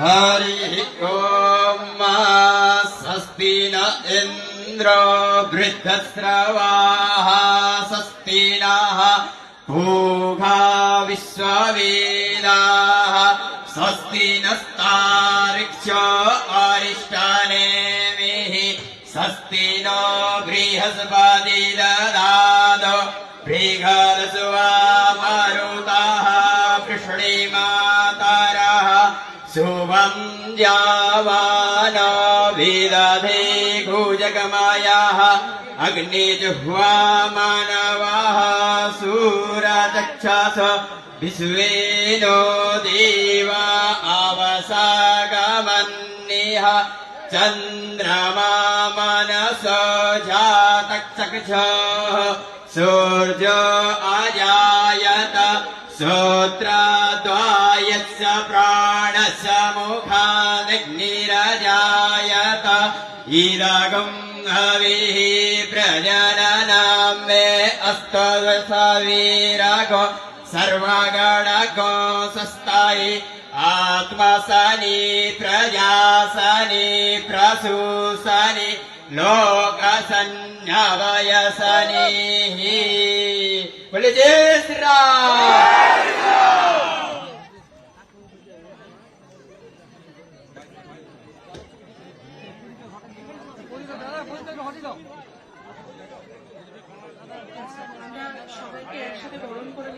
हरिः ॐ स्वस्ति न इन्द्रो वृद्धस्रवाः स्वस्ति नः पूघा विश्ववेदाः स्वस्ति नस्तारिक्ष्यो अरिष्टानेमिः ृहस्पादि ददाद भ्रे गादसु वामारुताः कृष्णे मातारः शोभम् जावान वेदाधेभोजगमायाः अग्निजिह्वा मानवाः सूरचक्षास विश्वेदो देवा अवसागमन्निह चन्द्रमा जातक्षः सूर्य अजायत श्रोत्रद्वायस्य प्राणस्य मुखादग्निरजायत इदगम् हविः प्रजननां मे अस्तवीरगो सर्वगणको सस्तायि। आत्मसनि प्रजासनि प्रसूसनि লোকসন্যাবয়সনি বলে জয় শ্রীরাম সবাইকে একসাথে বরণ করে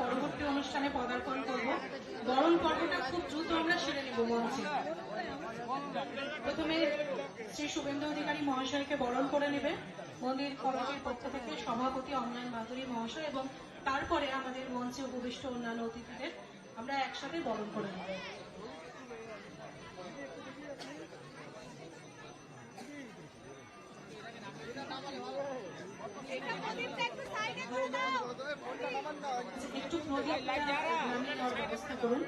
পরবর্তী অনুষ্ঠানে পদার্পণ করব। বরণ পর্বটা খুব দ্রুত আমরা সেরে নেব মঞ্চে। প্রথমে শ্রী শুভেন্দু অধিকারী মহাশয়কে বরণ করে নেবে। মন্দির কমিটির পক্ষ থেকে সভাপতি অনলাইন মাধুরী মহাশয় এবং তারপরে আমাদের মঞ্চে উপবিষ্ট অন্যান্য অতিথিদের আমরা একসাথে বরণ করে নেব। একটু ব্যবস্থা করুন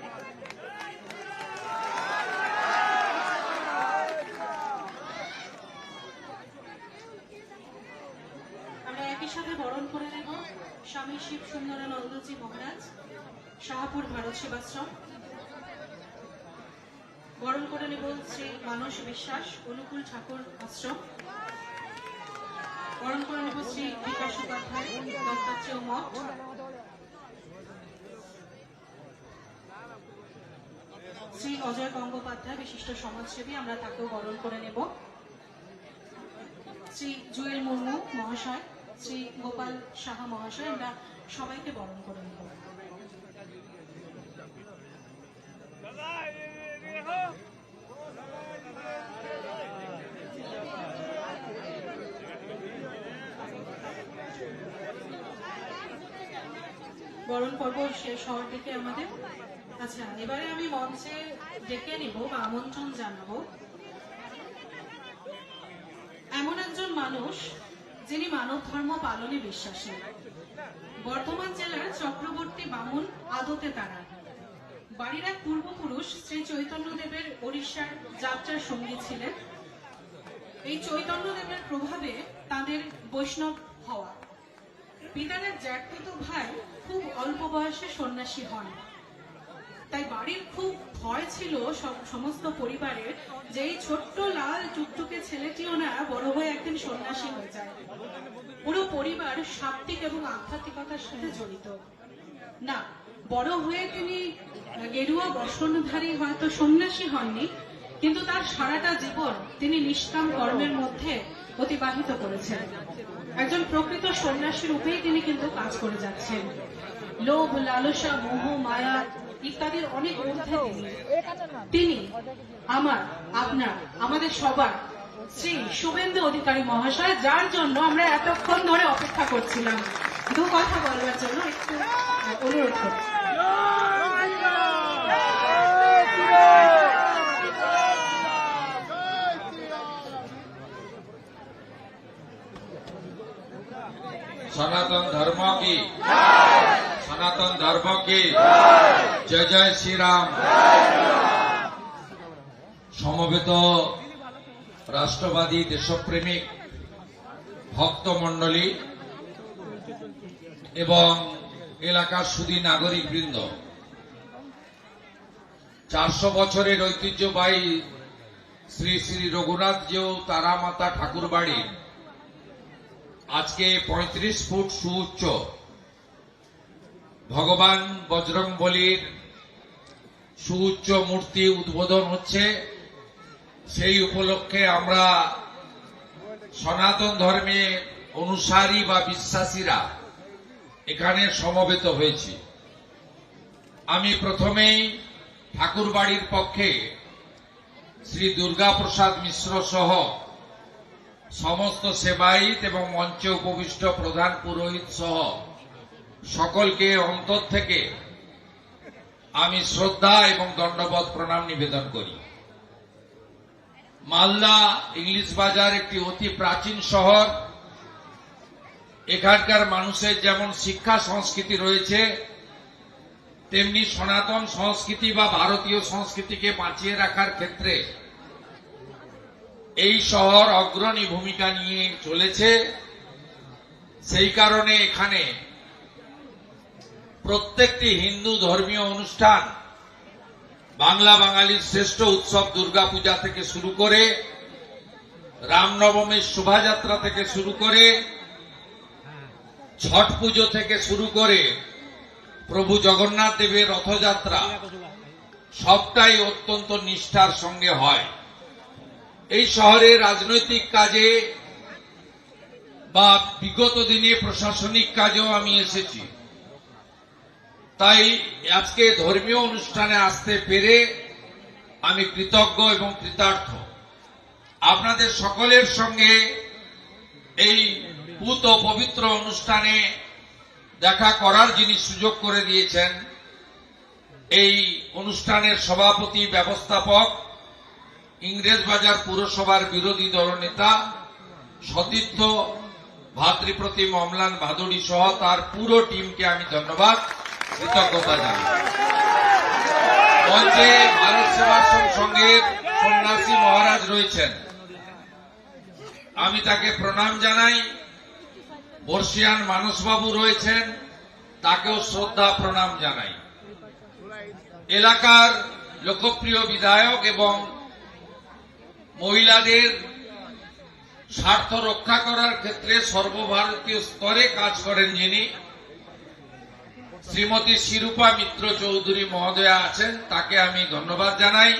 আমরা একই সাথে বরণ করে নেব স্বামী শিব সুন্দরানন্দজি মহারাজ, শাহপুর ভারত সেবাশ্রম। বরণ করে নেব শ্রী মানস বিশ্বাস অনুকূল ঠাকুর আশ্রম। বরণ করে নেব শ্রী বিকাশ উপাধ্যায় মঠ। শ্রী অজয় গঙ্গোপাধ্যায়, বিশিষ্ট সমাজসেবী, আমরা তাকেও বরণ করে নেব। শ্রী জুয়েল মুর্মু মহাশয় শ্রী গোপাল সাহা মহাশয়, আমরা সবাইকে বরণ করে নেব। বরণ পর্ব শেষ হওয়ার দিকে আমাদের। আচ্ছা এবারে আমি মঞ্চে ডেকে নিব বা আমন্ত্রণ জানাব। এমন একজন মানুষ যিনি মানব ধর্ম পালনে বিশ্বাসী। বর্ধমান জেলার চক্রবর্তী বামুন আদতে তারা। বাড়ির এক পূর্বপুরুষ শ্রী চৈতন্যদেবের ওড়িশার যাত্রার সঙ্গী ছিলেন। এই চৈতন্যদেবের প্রভাবে তাদের বৈষ্ণব হওয়া। পিতার এক ভাই খুব অল্প বয়সে সন্ন্যাসী হন। তাই বাড়ির খুব ভয় ছিল সমস্ত পরিবারের যে এই ছোট্ট লাল টুকটুকে ছেলেটিও না বড় হয়ে একদিন সন্ন্যাসী হয়ে যায়। পুরো পরিবার সাত্বিক এবং আধ্যাত্মিকতার সাথে জড়িত। না, বড় হয়ে তিনি গেরুয়া বসনধারী হয়তো সন্ন্যাসী হননি, কিন্তু তার সারাটা জীবন তিনি নিষ্কাম কর্মের মধ্যে অতিবাহিত করেছেন। একজন প্রকৃত সন্ন্যাসী রূপেই তিনি কিন্তু কাজ করে যাচ্ছেন। লোভ, লালসা, মোহ, মায়া ইত্যাদির অনেক ঊর্ধ্বে তিনি। তিনি আমার আপনার আমাদের সবার শ্রী শুভেন্দু অধিকারী মহাশয় যার জন্য আমরা এতক্ষণ ধরে অপেক্ষা করছিলাম। দু কথা বলবার জন্য একটু অনুরোধ করছি। সনাতন ধর্ম কি? সনাতন ধর্ম কি? জয় জয় শ্রীরাম। সমবেত রাষ্ট্রবাদী দেশপ্রেমিক ভক্তমণ্ডলী এবং এলাকার সুদী নাগরিক বৃন্দ চারশো বছরের ঐতিহ্যবাহী শ্রী শ্রী রঘুনাথ জিউ তারামাতা ঠাকুর বাড়ি আজকে পঁয়ত্রিশ ফুট সুউচ্চ। ভগবান বজরং বলির সুউচ্চ মূর্তি উদ্বোধন হচ্ছে। সেই উপলক্ষে আমরা সনাতন ধর্মে অনুসারী বা বিশ্বাসীরা এখানে সমবেত হয়েছি। আমি প্রথমেই ঠাকুর বাড়ির পক্ষে শ্রী দুর্গাপ্রসাদ মিশ্র সহ সমস্ত সেবায়িত এবং মঞ্চে উপবিষ্ট প্রধান পুরোহিত সহ সকলকে অন্তর থেকে আমি শ্রদ্ধা এবং দণ্ডবোধ প্রণাম নিবেদন করি। মালদা ইংলিশ বাজার একটি অতি প্রাচীন শহর। এখানকার মানুষের যেমন শিক্ষা সংস্কৃতি রয়েছে, তেমনি সনাতন সংস্কৃতি বা ভারতীয় সংস্কৃতিকে বাঁচিয়ে রাখার ক্ষেত্রে এই শহর অগ্রণী ভূমিকা নিয়ে চলেছে। সেই কারণে এখানে প্রত্যেকটি হিন্দু ধর্মীয় অনুষ্ঠান বাংলা বাঙালির শ্রেষ্ঠ উৎসব দুর্গাপূজা থেকে শুরু করে, রামনবমীর শোভাযাত্রা থেকে শুরু করে, ছট পুজো থেকে শুরু করে, প্রভু জগন্নাথ দেবের রথযাত্রা, সবটাই অত্যন্ত নিষ্ঠার সঙ্গে হয়। এই শহরে রাজনৈতিক কাজে বা বিগত দিনে প্রশাসনিক কাজেও আমি এসেছি। তাই আজকে ধর্মীয় অনুষ্ঠানে আসতে পেরে আমি কৃতজ্ঞ এবং কৃতার্থ। আপনাদের সকলের সঙ্গে এই পুত পবিত্র অনুষ্ঠানে দেখা করার যিনি সুযোগ করে দিয়েছেন, এই অনুষ্ঠানের সভাপতি, ব্যবস্থাপক ইংরেজবাজার পুরসভার বিরোধী দলনেতা সতীর্থ ভাতৃপ্রতিম অমলান ভাদুড়ি সহ তার পুরো টিমকে আমি ধন্যবাদ। মঞ্চে ভারত সেবাশ্রম সংঘের সন্ন্যাসী মহারাজ রয়েছেন। আমি তাকে প্রণাম জানাই। বর্ষিয়ান মানসবাবু রয়েছেন। তাকেও শ্রদ্ধা, প্রণাম জানাই। এলাকার লোকপ্রিয় বিধায়ক এবং মহিলাদের স্বার্থ রক্ষা করার ক্ষেত্রে সর্বভারতীয় স্তরে কাজ করেন যিনি। শ্রীমতী শিরূপা মিত্র চৌধুরী মহোদয়া আছেন, তাকে আমি ধন্যবাদ জানাই।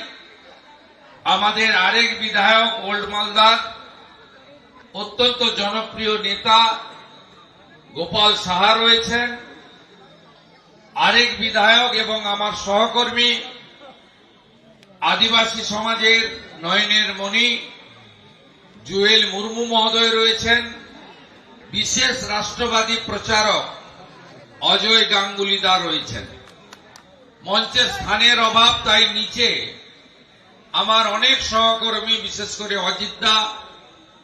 আমাদের আরেক বিধায়ক, ওল্ড মালদার, অত্যন্ত জনপ্রিয় নেতা গোপাল সাহা রয়েছেন। আরেক বিধায়ক এবং আমার সহকর্মী, আদিবাসী সমাজের নয়নের মণি, জুয়েল মুর্মু মহোদয় রয়েছেন। বিশেষ রাষ্ট্রবাদী প্রচারক অজয় গাঙ্গুলি দা রয়েছেন। মঞ্চে স্থানের অভাব তাই নিচে আমার অনেক সহকর্মী, বিশেষ করে অজিত দা,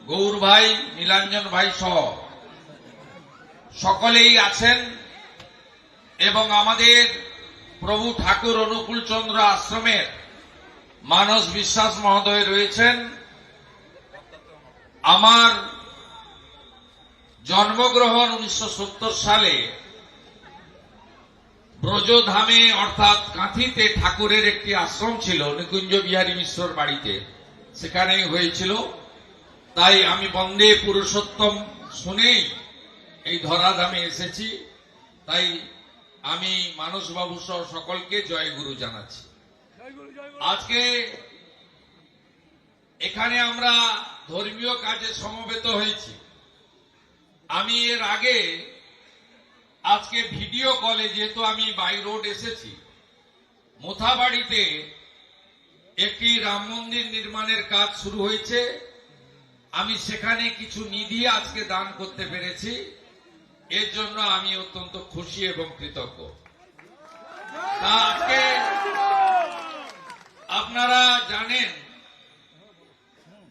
গৌর ভাই, নীলাঞ্জন ভাই সহ। সকলেই আছেন এবং আমাদের প্রভু ঠাকুর অনুকূল চন্দ্র আশ্রমের মানস বিশ্বাস মহোদয় রয়েছেন। আমার জন্মগ্রহণ উনিশশো সত্তর সালে ব্রজধামে, অর্থাৎ কাঁথিতে ঠাকুরের একটি আশ্রম ছিল, নিকুঞ্জ বিহারী মিশ্রর বাড়িতে। সেখানেই হয়েছিল। তাই আমি বন্দে পুরুষোত্তম শুনেই এই ধরাধামে এসেছি। তাই আমি মানসবাবু সহ সকলকে জয়গুরু জানাচ্ছি। আজকে এখানে আমরা ধর্মীয় কাজে সমবেত হয়েছি। আমি এর আগে আজকে ভিডিও কলে যেহেতু আমি বাই রোড এসেছি, মোথাবাড়িতে একটি রাম মন্দির নির্মাণের কাজ শুরু হয়েছে। আমি সেখানে কিছু নিধি আজকে দান করতে পেরেছি। এর জন্য আমি অত্যন্ত খুশি এবং কৃতজ্ঞ। আজকে আপনারা জানেন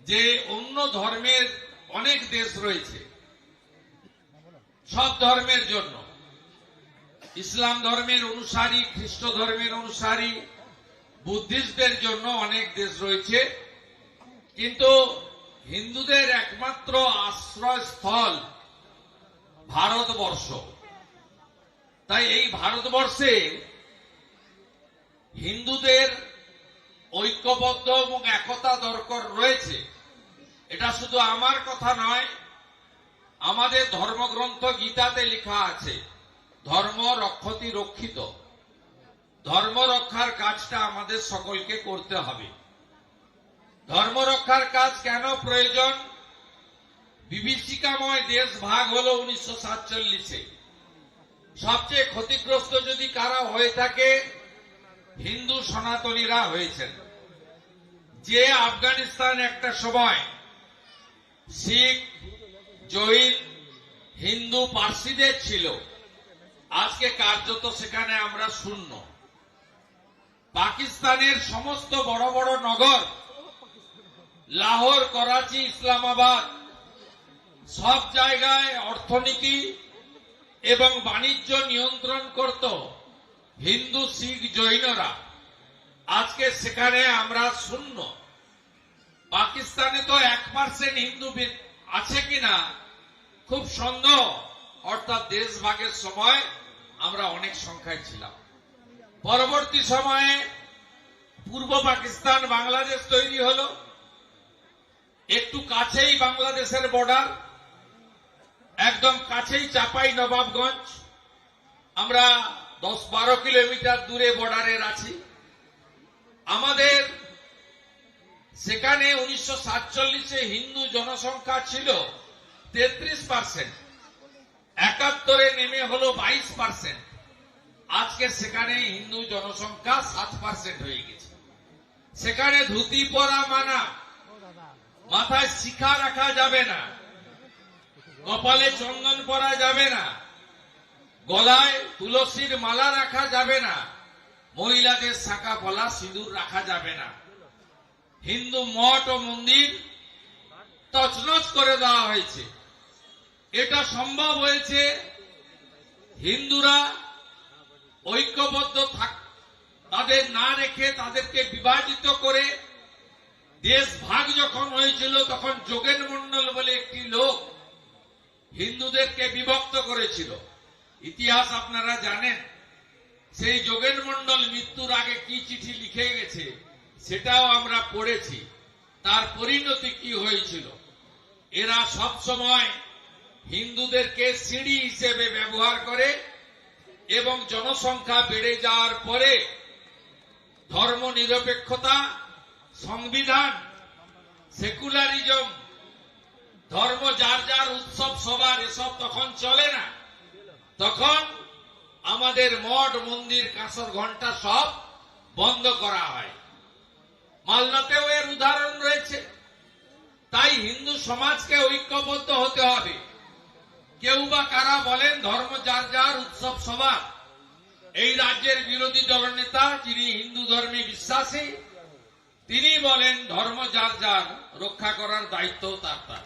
যে অন্য ধর্মের অনেক দেশ রয়েছে। সব ধর্মের জন্য। ইসলাম ধর্মের অনুসারী, খ্রিস্ট ধর্মের অনুসারী, বুদ্ধিস্টদের জন্য অনেক দেশ রয়েছে। কিন্তু হিন্দুদের একমাত্র আশ্রয়স্থল ভারতবর্ষ। তাই এই ভারতবর্ষে হিন্দুদের ঐক্যবদ্ধ এবং একতা দরকার রয়েছে। এটা শুধু আমার কথা নয়, আমাদের ধর্মগ্রন্থ গীতাতে লেখা আছে। ধর্ম রক্ষতি রক্ষিত। ধর্ম রক্ষার কাজটা আমাদের সকলকে করতে হবে। ধর্ম রক্ষার কাজ কেন প্রয়োজন? বিভীষিকাময় দেশ ভাগ হলো উনিশশো সাতচল্লিশে। সবচেয়ে ক্ষতিগ্রস্ত যদি কারা হয়ে থাকে, হিন্দু সনাতনীরা হয়েছেন। যে আফগানিস্তান একটা সময় শিখ, জৈন, হিন্দু, পার্সিদের ছিল। আজকে কার্যত সেখানে আমরা শূন্য। পাকিস্তানের সমস্ত বড় বড় নগর, লাহোর, করাচি, ইসলামাবাদ, সব জায়গায় অর্থনীতি এবং বাণিজ্য নিয়ন্ত্রণ করত হিন্দু, শিখ, জৈনরা। আজকে সেখানে আমরা শূন্য। পাকিস্তানে তো এক পার্সেন্ট হিন্দু আছে কিনা খুব সন্দেহ। অর্থাৎ দেশ ভাগের সময় আমরা অনেক সংখ্যায় ছিলাম। পরবর্তী সময়ে পূর্ব পাকিস্তান, বাংলাদেশ তৈরি হলো। একটু কাছেই বাংলাদেশের বর্ডার একদম কাছেই চাপাই নবাবগঞ্জ। আমরা দশ বারো কিলোমিটার দূরে বর্ডারের আছি। আমাদের সেখানে উনিশশো সাতচল্লিশে হিন্দু জনসংখ্যা ছিল তেত্রিশ পার্সেন্ট একাত্তরে নেমে হলো বাইশ পার্সেন্ট আজকে সেখানে হিন্দু জনসংখ্যা সাত পার্সেন্ট হয়ে গেছে। সেখানে ধুতি পরা মানা, মাথায় শিখা রাখা যাবে না, কপালে চন্দন পরা যাবে না, গলায় তুলসীর মালা রাখা যাবে না, মহিলাদের শাখা পলা সিঁদুর রাখা যাবে না। হিন্দু মঠ ও মন্দির তছনছ করে দেওয়া হয়েছে। এটা সম্ভব হয়েছে হিন্দুরা ঐক্যবদ্ধ থাক তাদের না রেখে তাদেরকে বিভাজিত করে দেশ ভাগ যখন হয়েছিল, তখন যোগেন মন্ডল বলে একটি লোক হিন্দুদেরকে বিভক্ত করেছিল। ইতিহাস আপনারা জানেন, সেই যোগেন মন্ডল মৃত্যুর আগে কি চিঠি লিখে গেছে সেটাও আমরা পড়েছি। তার পরিণতি কি হয়েছিল? এরা সব সময় হিন্দুদেরকে সিঁড়ি হিসেবে ব্যবহার করে এবং জনসংখ্যা বেড়ে যাওয়ার পরে ধর্ম নিরপেক্ষতা, সংবিধান, সেকুলারিজম, ধর্ম যার যার উৎসব, সবার এসব তখন চলে না। তখন আমাদের মঠ, মন্দির, কাঁসর ঘণ্টা সব বন্ধ করা হয়। মালদাতেও এর উদাহরণ রয়েছে। তাই হিন্দু সমাজকে ঐক্যবদ্ধ হতে হবে। কেউ বা কারা বলেন ধর্ম যার যার উৎসব সবার। এই রাজ্যের বিরোধী দলনেতা, যিনি হিন্দু ধর্মে বিশ্বাসী, তিনি বলেন ধর্ম যার যার, রক্ষা করার দায়িত্ব তার তার।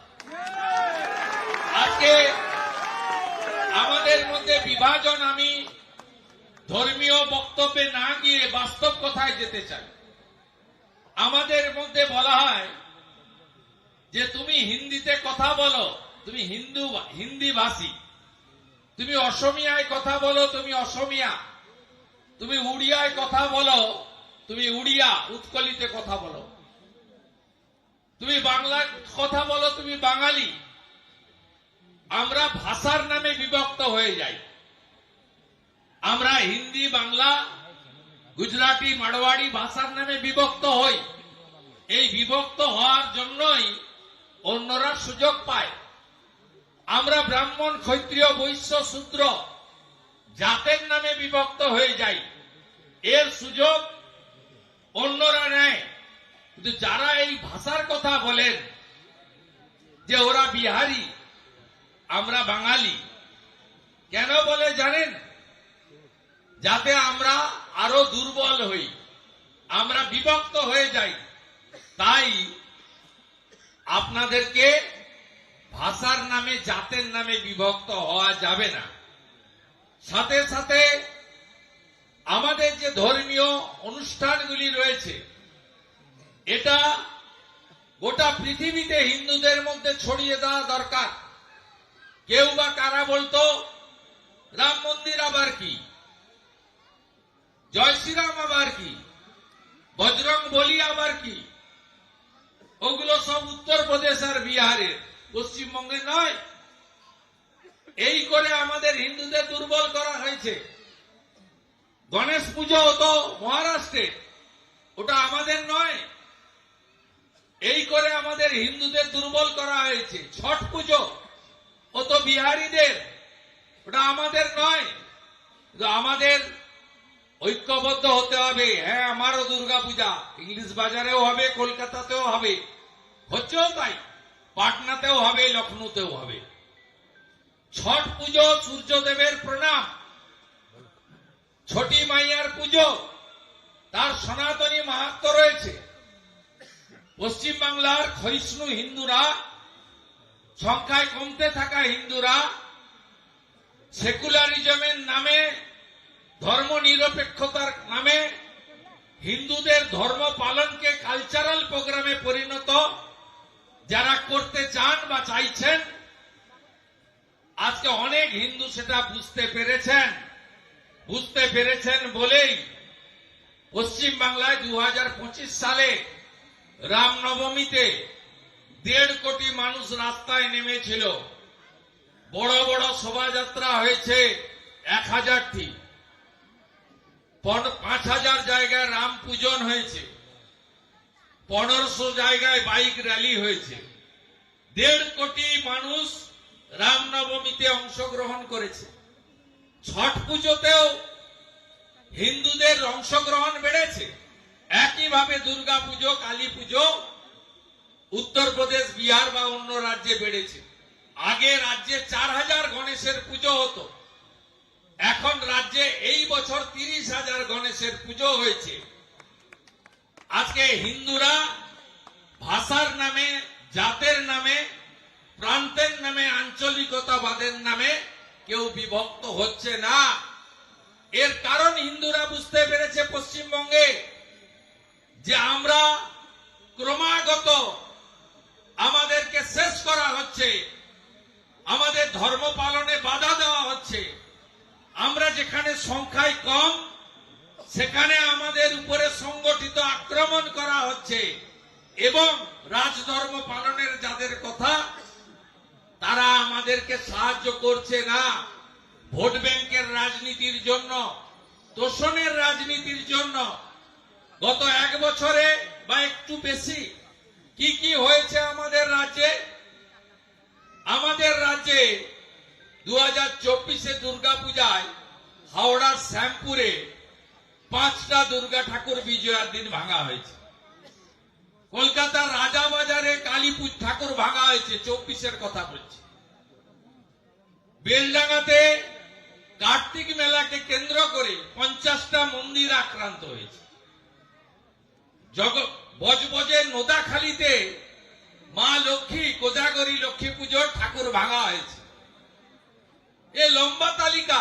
আজকে আমাদের মধ্যে বিভাজন আমি ধর্মীয় বক্তব্যে না গিয়ে বাস্তব কথায় যেতে চাই। আমাদের মধ্যে বলা হয় যে তুমি হিন্দিতে কথা বলো তুমি হিন্দু হিন্দি ভাষী তুমি অসমিয়ায় কথা বলো, তুমি অসমিয়া। তুমি উড়িয়ায় কথা বলো, তুমি উড়িয়া, উৎকলিতে কথা বলো। তুমি বাংলা কথা বলো, তুমি বাঙালি। আমরা ভাষার নামে বিভক্ত হয়ে যাই। আমরা হিন্দি, বাংলা, গুজরাটি মারোয়াড়ি ভাষার নামে বিভক্ত হই। এই বিভক্ত হওয়ার জন্যই অন্যরা সুযোগ পায়। আমরা ব্রাহ্মণ, ক্ষত্রিয়, বৈশ্য, শূদ্র জাতের নামে বিভক্ত হয়ে যাই। এর সুযোগ অন্যরা নেয়। কিন্তু যারা এই ভাষার কথা বলেন, যে ওরা বিহারি, আমরা বাঙালি, কেন বলে জানেন? যাতে আমরা আরও দুর্বল হই, আমরা বিভক্ত হয়ে যাই। তাই আপনাদেরকে ভাষার নামে, জাতের নামে বিভক্ত হওয়া যাবে না। সাথে সাথে আমাদের যে ধর্মীয় অনুষ্ঠানগুলি রয়েছে, এটা গোটা পৃথিবীতে হিন্দুদের মধ্যে ছড়িয়ে দেওয়া দরকার। কেউ বা কারা বলতো, রাম মন্দির আবার কি? জয় শ্রীরাম আবার কি? বজরং বলি আবার কি? ওগুলো সব উত্তরপ্রদেশ আর বিহারের। পশ্চিমবঙ্গে নয়। এই করে আমাদের হিন্দুদের দুর্বল করা হয়েছে। গণেশ পুজো হতো মহারাষ্ট্রে, ওটা আমাদের নয়। এই করে আমাদের হিন্দুদের দুর্বল করা হয়েছে। ছট পুজো, ও তো বিহারীদের, ওটা আমাদের নয়। আমাদের ঐক্যবদ্ধ হতে হবে। হ্যাঁ আমারও দুর্গা পূজা ইংলিশ বাজারেও হবে, কলকাতাতেও হবে। হচ্ছেও তাই। পাটনাতেও হবে লখনৌতেও হবে। ছট পুজো, সূর্যদেবের প্রণাম। ছটি মাইয়ার পুজো, তার সনাতনী মাহাত্ম রয়েছে। পশ্চিমবাংলার ক্ষয়িষ্ণু হিন্দুরা, সংখ্যায় কমতে থাকা হিন্দুরা, সেকুলারিজমের নামে ধর্ম নিরপেক্ষতার নামে, হিন্দুদের ধর্ম পালনকে কালচারাল প্রোগ্রামে পরিণত যারা করতে চান বা চাইছেন, আজকে অনেক হিন্দু সেটা বুঝতে পেরেছেন। বুঝতে পেরেছেন বলেই পশ্চিম বাংলায় দু হাজার পঁচিশ সালে রামনবমীতে দেড় কোটি মানুষ রাস্তায় নেমেছিল। বড় বড় শোভাযাত্রা হয়েছে এক হাজারটি। পাঁচ হাজার জায়গায় রাম পূজন হয়েছে। পনেরোশো জায়গায় বাইক র্যালি হয়েছে। দেড় কোটি মানুষ রামনবমীতে অংশগ্রহণ করেছে। ছট পুজোতেও হিন্দুদের অংশগ্রহণ বেড়েছে। একইভাবে দুর্গা পুজো, কালী পুজো উত্তরপ্রদেশ বিহার বা অন্য রাজ্যে বেড়েছে। আগে রাজ্যে চার হাজার গণেশের পুজো হতো। এখন রাজ্যে এই বছর তিরিশ হাজার গণেশের পুজো হয়েছে। আজকে হিন্দুরা ভাষার নামে, জাতের নামে, প্রান্তের নামে, আঞ্চলিকতাবাদের নামে কেউ বিভক্ত হচ্ছে না। এর কারণ হিন্দুরা বুঝতে পেরেছে পশ্চিমবঙ্গে যে আমরা ক্রমাগত আমাদেরকে শেষ করা হচ্ছে, আমাদের ধর্ম পালনে বাধা দেওয়া হচ্ছে। আমরা যেখানে সংখ্যায় কম সেখানে আমাদের উপরে সংগঠিত আক্রমণ করা হচ্ছে এবং রাজধর্ম পালনের যাদের কথা, তারা আমাদেরকে সাহায্য করছে না। ভোট ব্যাংকের রাজনীতির জন্য, তোষণের রাজনীতির জন্য গত এক বছরে বা একটু বেশি কি কি হয়েছে আমাদের রাজ্যে? আমাদের রাজ্যে দু হাজার চব্বিশে দুর্গাপূজায় হাওড়ার শ্যামপুরে পাঁচটা দুর্গা ঠাকুর বিজয়ার দিন ভাঙা হয়েছে। কলকাতার রাজাবাজারে কালী পূজ ঠাকুর ভাঙা হয়েছে, চব্বিশের কথা বলছি। বেলডাঙ্গাতে কার্তিক মেলাকে কেন্দ্র করে পঞ্চাশটা মন্দির আক্রান্ত হয়েছে। বজবজের নোদাখালীতে মা লক্ষ্মী কোজাগরী লক্ষ্মী পুজোর ঠাকুর ভাঙা হয়েছে। এ লম্বা তালিকা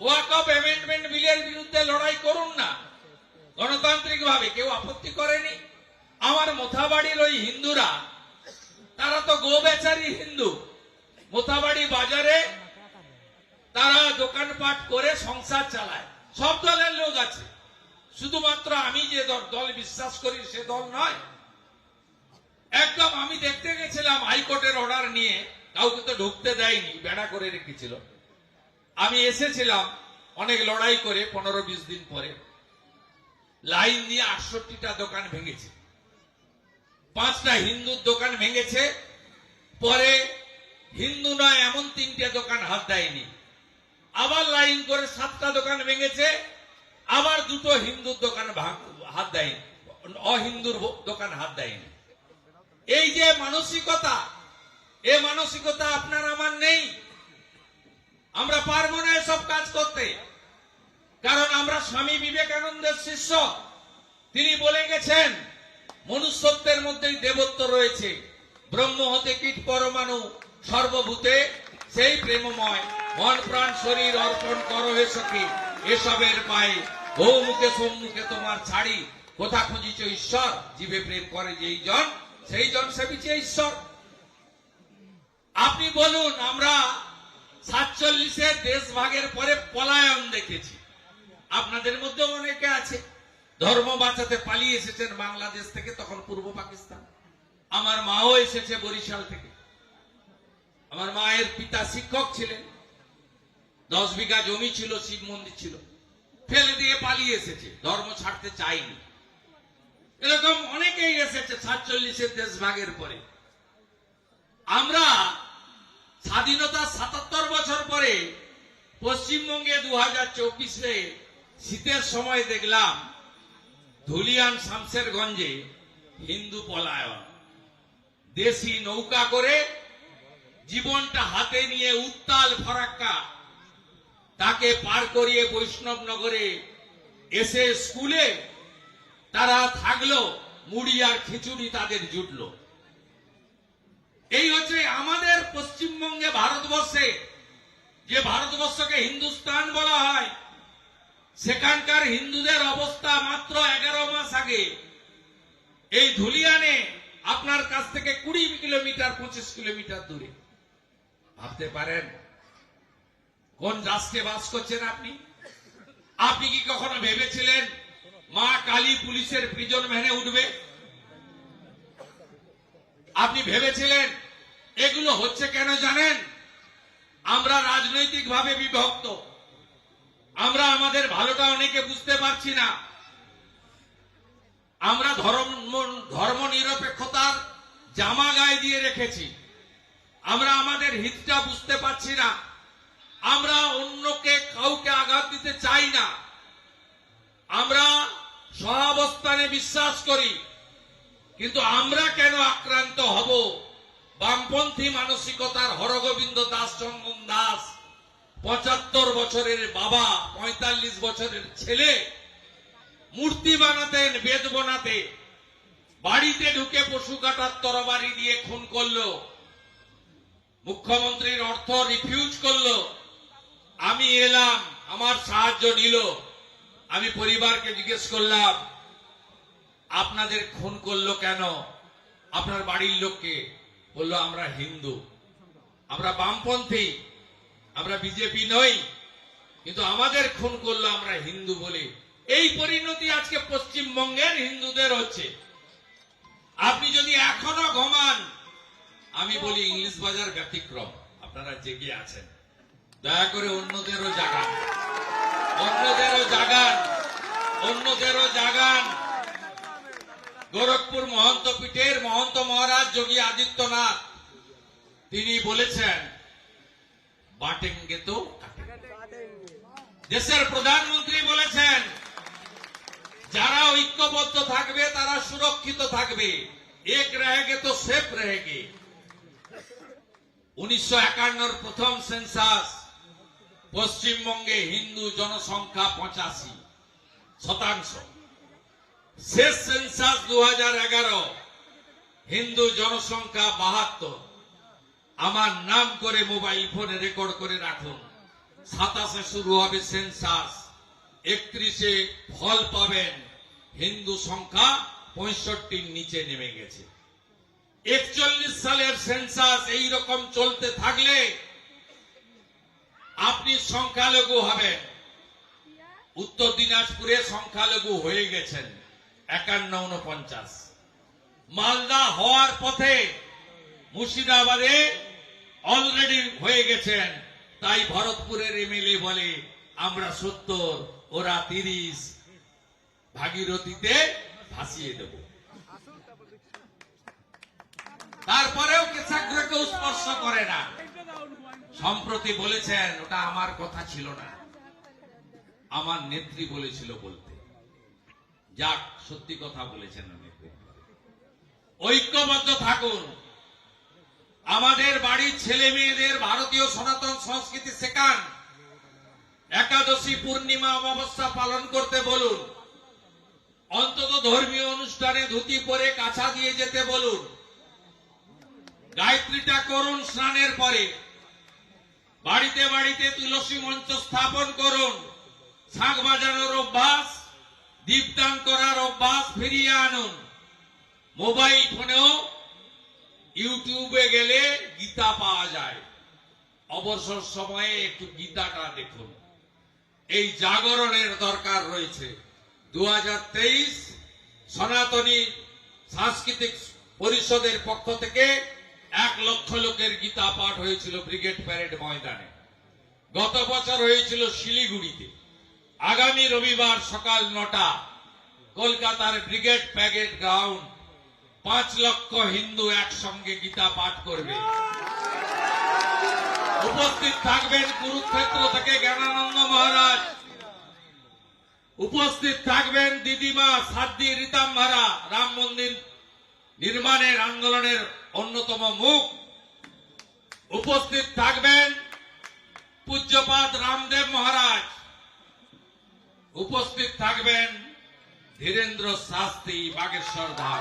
ওয়াকফ অ্যামেন্ডমেন্ট বিলের বিরুদ্ধে লড়াই করুন না। গণতান্ত্রিক ভাবে কেউ আপত্তি করেনি। আমার মোথাবাড়ির ওই হিন্দুরা, তারা তো গোবেচারি হিন্দু। মোথাবাড়ি বাজারে তারা দোকানপাট করে সংসার চালায়। সব দলের লোক আছে। শুধুমাত্র আমি যে দল বিশ্বাস করি সে দল নয়। একদম আমি দেখতে গেছিলাম হাইকোর্টের অর্ডার নিয়ে। কাউকে তো ঢুকতে দেয়নি, বেড়া করে রেখেছিল। আমি এসেছিলাম অনেক লড়াই করে পনেরো বিশ দিন পরে। লাইন দিয়ে আটষট্টিটা দোকান ভেঙেছে। পাঁচটা হিন্দুর দোকান ভেঙেছে। পরে হিন্দু নয়, এমন তিনটে দোকান হাত দেয়নি। আবার লাইন করে সাতটা দোকান ভেঙেছে। আবার দুটো হিন্দুর দোকান হাত দেয়নি। অহিন্দুর দোকান হাত দেয়নি। এই যে মানসিকতা, এ মানসিকতা আপনার আমার নেই। আমরা পারব না এসব কাজ করতে। কারণ আমরা স্বামী বিবেকানন্দের শিষ্য। তিনি বলে গেছেন, মনুষ্যত্বের মধ্যেই দেবত্ব রয়েছে। ব্রহ্ম হতে কীট পরমাণু, সর্বভূতে সেই প্রেমময়। মন, প্রাণ, শরীর অর্পণ করো হে সখী, এসবের পায়ে। বহুমুখে সম্মুখে তোমার ছাড়ি। কোথা খুঁজিছ ঈশ্বর? জীবে প্রেম করে যেই জন, সেই জন সেবিছে ঈশ্বর। আপনি বলুন, আমরা সাতচল্লিশের দেশ ভাগের পরে পলায়ন দেখেছি। আপনাদের মধ্যে অনেকে আছে। ধর্ম বাঁচাতে পালিয়ে এসেছেন বাংলাদেশ থেকে, তখন পূর্ব পাকিস্তান। আমার মাও এসেছে বরিশাল থেকে। আমার মায়ের পিতা শিক্ষক ছিলেন। দশ বিঘা জমি ছিল, শিব মন্দির ছিল। ফেলে দিয়ে পালিয়ে এসেছে। ধর্ম ছাড়তে চাইনি। এরকম অনেকেই এসেছে সাতচল্লিশের দেশ ভাগের পরে। আমরা স্বাধীনতা সাতাত্তর বছর পরে পশ্চিমবঙ্গে দু হাজার চব্বিশে শীতের সময় দেখলাম ধুলিয়ান শামসেরগঞ্জে হিন্দু পলায়ন। দেশি নৌকা করে জীবনটা হাতে নিয়ে উত্তাল ফরাক্কা তাকে পার করিয়ে বৈষ্ণবনগরে এসে স্কুলে তারা থাকল, মুড়ি আর খিচুড়ি তাদের জুটলো। এই হচ্ছে আমাদের পশ্চিমবঙ্গে ভারতবর্ষে, যে ভারতবর্ষকে হিন্দুস্তান বলা হয়, সেখানকার হিন্দুদের অবস্থা মাত্র এগারো মাস আগে। এই ধুলিয়ানে আপনার কাছ থেকে কুড়ি কিলোমিটার, পঁচিশ কিলোমিটার দূরে। ভাবতে পারেন, কোন রাষ্ট্রে বাস করছেন আপনি? আপনি কি কখনো ভেবেছিলেন, মা কালী পুলিশের প্রিজন ভ্যানে উঠবে? আপনি ভেবেছিলেন এগুলো হচ্ছে কেন জানেন? আমরা রাজনৈতিকভাবে বিভক্ত। আমরা আমাদের ভালোটা অনেকে বুঝতে পারছি না। আমরা ধর্ম ধর্ম নিরপেক্ষতার জামা গায়ে দিয়ে রেখেছি। আমরা আমাদের হিতটা বুঝতে পারছি না। আমরা অন্যকে, কাউকে আঘাত দিতে চাই না। আমরা সহাবস্থানে বিশ্বাস করি। কিন্তু আমরা কেন আক্রান্ত হব? বামপন্থী মানসিকতার হরগোবিন্দ দাস চন্দন দাস, পঁচাত্তর বছরের বাবা, পঁয়তাল্লিশ বছরের ছেলে, মূর্তি বানাতেন, বেদ বানাতে, বাড়িতে ঢুকে পশু কাটার তরবারি দিয়ে খুন করল, মুখ্যমন্ত্রীর অর্থ রিফিউজ করল, আমি এলাম, আমার সাহায্য নিল, আমি পরিবারকে জিজ্ঞেস করলাম আপনাদের খুন করল কেন? আপনার বাড়ির লোককে বলল, আমরা হিন্দু। আমরা বামপন্থী। আমরা বিজেপি নই। কিন্তু আমাদের খুন করল আমরা হিন্দু বলে। এই পরিণতি আজকে পশ্চিমবঙ্গের হিন্দুদের হচ্ছে। আপনি যদি এখনও ঘুমান, আমি বলি ইংলিশ বাজার ব্যতিক্রম। আপনারা জেগে আছেন। দয়া করে অন্যদেরও জাগান। অন্যদেরও জাগান। অন্যদেরও জাগান। গোরখপুর মহন্ত পীঠের মহন্ত মহারাজ যোগী আদিত্যনাথ, তিনি বলেছেন, বাটেঙ্গে তো দেশের প্রধানমন্ত্রী বলেছেন, যারা ঐক্যবদ্ধ থাকবে, তারা সুরক্ষিত থাকবে। এক রহেগে তো সেফ রহেগে। উনিশশো একান্নর প্রথম সেন্সাস, পশ্চিমবঙ্গে হিন্দু জনসংখ্যা পঁচাশি শতাংশ। শেষ সেন্সাস দু হিন্দু জনসংখ্যা বাহাত্তর। আমার নাম করে মোবাইল ফোনে রেকর্ড করে রাখুন। সাতাশে শুরু হবে সেন্সাস একত্রিশে ফল পাবেন। হিন্দু সংখ্যা পঁয়ষট্টির নিচে নেমে গেছে। একচল্লিশ সালের সেন্সাস এই রকম চলতে থাকলে আপনি সংখ্যালঘু হবেন। উত্তর দিনাজপুরে সংখ্যালঘু হয়ে গেছেন। একান্ন উনপঞ্চাশ মালদা হওয়ার পথে মুর্শিদাবাদে অলরেডি হয়ে গেছেন। তাই ভরতপুরের এমএলএ বলে আমরা সত্তর, ওরা তিরিশ। ভাগীরথীতে ভাসিয়ে দেব। তারপরেও কেশাগ্র কেউ স্পর্শ করে না। সম্প্রতি বলেছেন, ওটা আমার কথা ছিল না। আমার নেত্রী বলেছিল বলতে। যাক, সত্যি কথা বলেছেন নেত্রী ঐক্যবদ্ধ থাকুন। আমাদের বাড়ির ছেলে মেয়েদের ভারতীয় সনাতন সংস্কৃতি শেখান। একাদশী পূর্ণিমা অমাবস্যা পালন করতে বলুন। অন্তত ধর্মীয় অনুষ্ঠানে ধুতি পরে কাছা দিয়ে যেতে বলুন। গায়ত্রীটা করুন স্নানের পরে। বাড়িতে বাড়িতে তুলসী মঞ্চ স্থাপন করুন। শাঁখ বাজানোর অভ্যাস। দীপদান করার অভ্যাস ফিরিয়ে আনুন। মোবাইল ফোনেও ইউটিউবে গেলে গীতা পাওয়া যায়। অবসর সময়ে একটু গীতাটা দেখুন। এই জাগরণের দরকার রয়েছে। দু হাজার তেইশ সনাতনী সাংস্কৃতিক পরিষদের পক্ষ থেকে এক লক্ষ লোকের গীতা পাঠ হয়েছিল ব্রিগেড প্যারেড ময়দানে। গত বছর হয়েছিল শিলিগুড়িতে। আগামী রবিবার সকাল নটা কলকাতার ব্রিগেড প্যারেড গ্রাউন্ড পাঁচ লক্ষ হিন্দু একসঙ্গে গীতা পাঠ করবে। উপস্থিত থাকবেন কুরুক্ষেত্র থেকে জ্ঞানানন্দ মহারাজ। উপস্থিত থাকবেন দিদিমা সাদ্দি রীতাম্বারা রাম মন্দির নির্মাণের আন্দোলনের অন্যতম মুখ। উপস্থিত থাকবেন পূজ্যপাদ রামদেব মহারাজ। উপস্থিত থাকবেন ধীরেন্দ্র শাস্ত্রী বাগেশ্বর ধাম।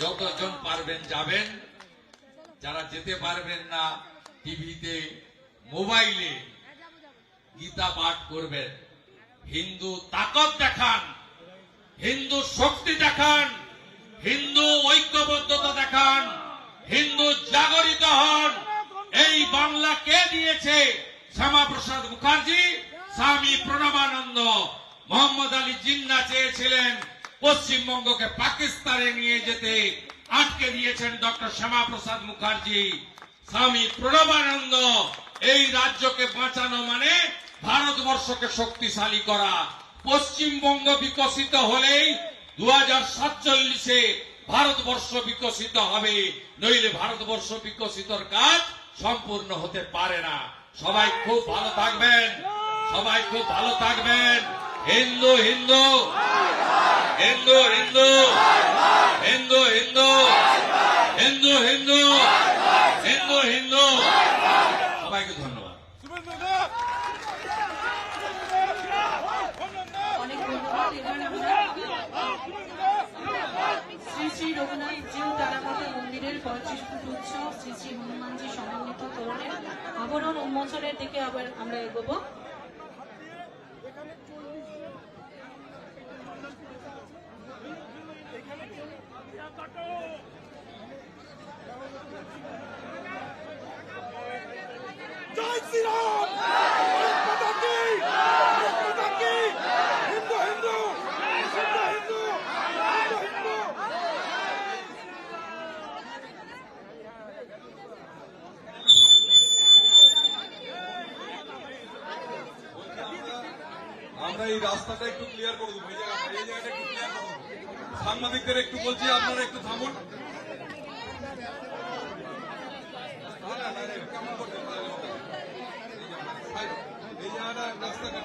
যতজন পারবেন যাবেন। যারা যেতে পারবেন না, টিভিতে, মোবাইলে গীতা পাঠ করবেন। হিন্দু তাকত দেখান, হিন্দু শক্তি দেখান, হিন্দু ঐক্যবদ্ধতা দেখান, হিন্দু জাগরিত হন। এই বাংলা কে দিয়েছে? শ্যামাপ্রসাদ মুখার্জি, স্বামী প্রণবানন্দ, মোহাম্মদ আলী জিন্না চেয়েছিলেন পশ্চিমবঙ্গকে পাকিস্তানে নিয়ে যেতে। আটকে দিয়েছেন ডক্টর শ্যামাপ্রসাদ মুখার্জি। স্বামী প্রণবানন্দ, এই রাজ্যকে বাঁচানো মানে ভারতবর্ষকে শক্তিশালী করা। পশ্চিমবঙ্গ বিকশিত হলেই দু হাজার সাতচল্লিশে ভারতবর্ষ বিকশিত হবে, নইলে ভারতবর্ষ বিকশিতর কাজ সম্পূর্ণ হতে পারে না। সবাই খুব ভালো থাকবেন। সবাই খুব ভালো থাকবেন। হিন্দু হিন্দু। হিন্দু হিন্দু। হিন্দু হিন্দু। হিন্দু হিন্দু। হিন্দু হিন্দু। সবাইকে ধন্যবাদ অনেক ধন্যবাদ এবার আমরা শ্রী শ্রী রঘুনাথ জিউ তারামাতা মন্দিরের পঁয়ত্রিশ ফুট উচ্চ, শ্রী শ্রী হনুমানজি সমন্বিত তরুণের আবরণ উন্মোচনের দিকে আবার আমরা এগোবো। জয় ভারত মাতা কি ভারত মাতা কি হিন্দু হিন্দু হিন্দু হিন্দু হিন্দু হিন্দু আমরা এই রাস্তাটা একটু ক্লিয়ার করে দেবো, এই জায়গাটা এই জায়গাটা একটু ক্লিয়ার করে সাংবাদিকদের একটু বলছি, আপনারা একটু থামুন? এই জায়গাটা রাস্তাটা